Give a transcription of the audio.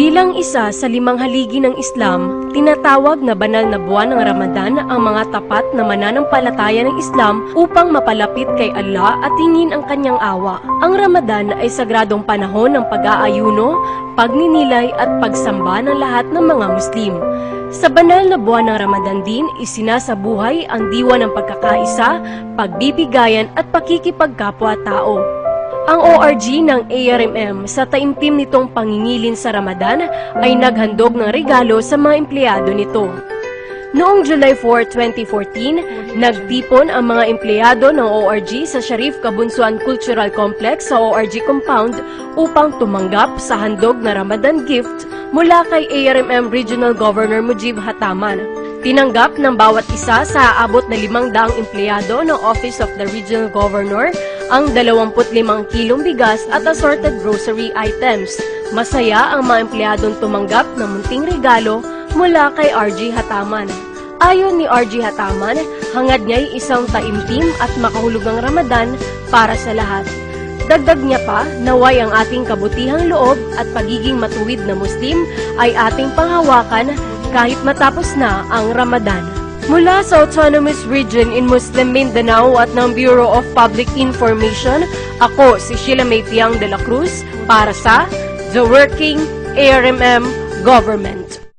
Bilang isa sa limang haligi ng Islam, tinatawag na banal na buwan ng Ramadan ang mga tapat na mananampalataya ng Islam upang mapalapit kay Allah at hingin ang kanyang awa. Ang Ramadan ay sagradong panahon ng pag-aayuno, pagninilay at pagsamba ng lahat ng mga Muslim. Sa banal na buwan ng Ramadan din, isinasabuhay ang diwa ng pagkakaisa, pagbibigayan at pakikipagkapwa-tao. Ang ORG ng ARMM sa taimtim nitong pangingilin sa Ramadan ay naghandog ng regalo sa mga empleyado nito. Noong July 4, 2014, nagtipon ang mga empleyado ng ORG sa Sharif Kabunsuan Cultural Complex sa ORG Compound upang tumanggap sa handog na Ramadan gift mula kay ARMM Regional Governor Mujib Hataman. Tinanggap ng bawat isa sa aabot na limang daang empleyado ng Office of the Regional Governor ang 25 kilong bigas at assorted grocery items. Masaya ang mga empleyadong tumanggap ng munting regalo mula kay RG Hataman. Ayon ni RG Hataman, hangad niya'y isang taimtim at makahulugang Ramadan para sa lahat. Dagdag niya pa, naway ang ating kabutihang loob at pagiging matuwid na Muslim ay ating panghawakan kahit matapos na ang Ramadan. Mula sa Autonomous Region in Muslim Mindanao at ng Bureau of Public Information, ako si Sheila May Piang de la Cruz para sa The Working ARMM Government.